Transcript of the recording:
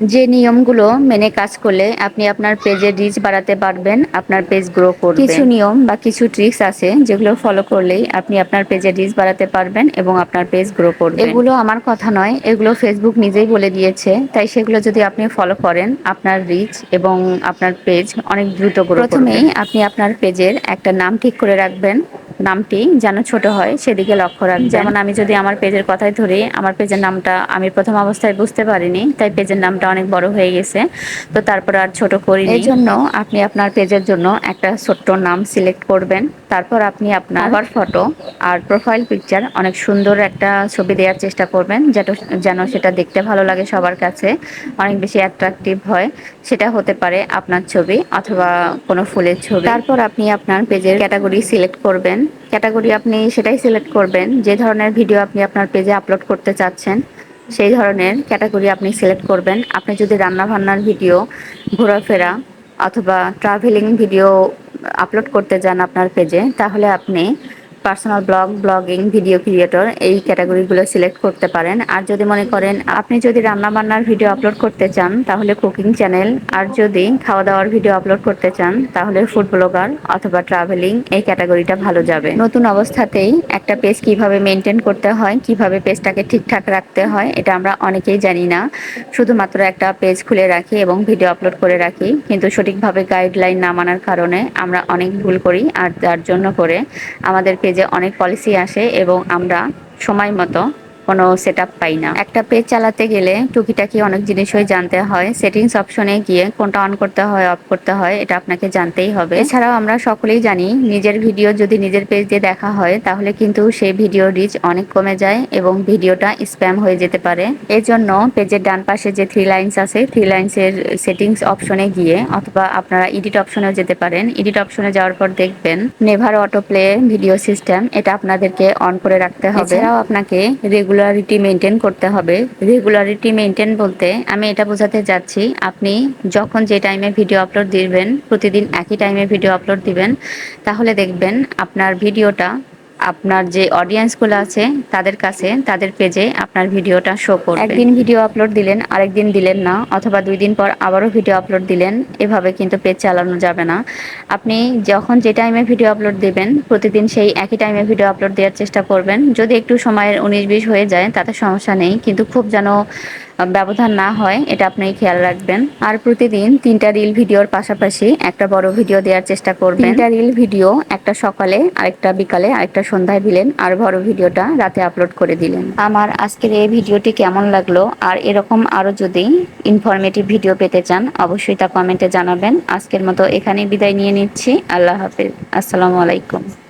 যে নিয়মগুলো মেনে কাজ করলে আপনি আপনার পেজের রিচ বাড়াতে পারবেন আপনার পেজ গ্রো করবে। কিছু নিয়ম বা কিছু ট্রিক্স আছে যেগুলো ফলো করলেই আপনি আপনার পেজের রিচ বাড়াতে পারবেন এবং আপনার পেজ গ্রো করবে। এগুলো আমার কথা নয় এগুলো ফেসবুক নিজেই বলে দিয়েছে তাই সেগুলো যদি আপনি ফলো করেন আপনার রিচ এবং আপনার পেজ অনেক দ্রুত গ্রো প্রথমেই আপনি আপনার পেজের একটা নাম ঠিক করে রাখবেন নামটি যেন ছোট হয় সেদিকে লক্ষ্য রাখবেন যেমন আমি যদি আমার পেজের কথাই ধরি আমার পেজের নামটা আমি প্রথম অবস্থায় বুঝতে পারিনি তাই পেজের নামটা অনেক বড় হয়ে গেছে। তো তারপর আর ছোট করি এই জন্য আপনি আপনার পেজের জন্য একটা ছোট্ট নাম সিলেক্ট করবেন। তারপর আপনি আপনার কভার ফটো আর প্রোফাইল পিকচার অনেক সুন্দর একটা ছবি দেওয়ার চেষ্টা করবেন যেটা যেন সেটা দেখতে ভালো লাগে সবার কাছে অনেক বেশি অ্যাট্রাকটিভ হয় সেটা হতে পারে আপনার ছবি অথবা কোনো ফুলের ছবি। তারপর আপনি আপনার পেজের ক্যাটাগরি সিলেক্ট করবেন। ক্যাটাগরি আপনি সেটাই সিলেক্ট করবেন। যে ধরনের ভিডিও আপনি আপনার পেজে আপলোড করতে চাচ্ছেন, সেই ধরনের ক্যাটাগরি আপনি সিলেক্ট করবেন। আপনি যদি রান্না বান্নার ভিডিও ঘোরাফেরা অথবা ট্রাভেলিং ভিডিও আপলোড করতে যান আপনার পেজে তাহলে আপনি personal blog blogging video creator এই ক্যাটাগরিগুলো সিলেক্ট করতে পারেন। আর যদি মনে করেন আপনি যদি রান্না বান্নার ভিডিও আপলোড করতে চান, তাহলে কুকিং চ্যানেল আর যদি খাওয়া দাওয়ার ভিডিও আপলোড করতে চান, তাহলে ফুড ব্লগার অথবা ট্রাভেলিং এই ক্যাটাগরিটা ভালো যাবে। নতুন অবস্থাতেই একটা পেজ কীভাবে মেনটেন করতে হয়, কীভাবে পেজটাকে ঠিকঠাক রাখতে হয়, এটা আমরা অনেকেই জানি না। শুধুমাত্র একটা পেজ খুলে রাখি এবং ভিডিও আপলোড করে রাখি, কিন্তু সঠিকভাবে গাইডলাইন না মানার কারণে আমরা অনেক ভুল করি, আর তার জন্য করে আমাদের পেজে অনেক পলিসি আসে এবং আমরা সময় মতো কোনো সেট পাই না। একটা পেজ চালাতে গেলে টুকিটাকি অনেক জিনিসই জানতে হয়। সেটিংস অপশনে গিয়ে কোনটা অন করতে হয় অফ করতে হয় এটা আপনাকে জানতেই হবে। এছাড়াও আমরা সকলেই জানি নিজের ভিডিও যদি নিজের পেজ দিয়ে দেখা হয় তাহলে কিন্তু সেই ভিডিও রিচ অনেক কমে যায় এবং ভিডিওটা স্প্যাম হয়ে যেতে পারে। এর জন্য পেজের ডান পাশে যে থ্রি লাইন্স আছে থ্রি লাইন্সের সেটিংস অপশনে গিয়ে অথবা আপনারা এডিট অপশনেও যেতে পারেন। এডিট অপশনে যাওয়ার পর দেখবেন never auto play video system এটা আপনাদেরকে অন করে রাখতে হবে। এছাড়াও আপনাকে রেগুলার রেগুলারিটি মেনটেন করতে হবে। রেগুলারিটি মেনটেন বলতে আমি এটা বোঝাতে যাচ্ছি, আপনি যখন যে টাইমে ভিডিও আপলোড দিবেন, প্রতিদিন একই টাইমে ভিডিও আপলোড দিবেন, তাহলে দেখবেন আপনার ভিডিওটা আপনার যে অডিয়েন্সগুলো আছে, তাদের কাছে, তাদের পেজে আপনার ভিডিওটা শো করবে। একদিন ভিডিও আপলোড দিলেন, আরেকদিন দিলেন না, অথবা দুই দিন পর আবারও ভিডিও আপলোড দিলেন, এভাবে কিন্তু পেজ চালানো যাবে না। আপনি যখন যে টাইমে ভিডিও আপলোড দিবেন, প্রতিদিন সেই একই টাইমে ভিডিও আপলোড দেওয়ার চেষ্টা করবেন। যদি একটু সময়ের উনিশ বিশ হয়ে যায়, তাতে সমস্যা নেই, কিন্তু খুব যেন ব্যবধান না হয়, এটা আপনি খেয়াল রাখবেন। আর প্রতিদিন তিনটা রিল ভিডিওর পাশাপাশি একটা বড় ভিডিও দেওয়ার চেষ্টা করবেন। তিনটা রিল ভিডিও একটা সকালে, আরেকটা বিকালে, আরেকটা সন্ধ্যায় দিলেন আর বড় ভিডিওটা রাতে আপলোড করে দিলেন। আমার আজকের এই ভিডিওটি কেমন লাগল? আর এরকম আরও যদি ইনফরমেটিভ ভিডিও পেতে চান, অবশ্যই তা কমেন্টে জানাবেন। আজকের মতো এখানেই বিদায় নিয়ে নিচ্ছি। আল্লাহ হাফিজ। আসসালামু আলাইকুম।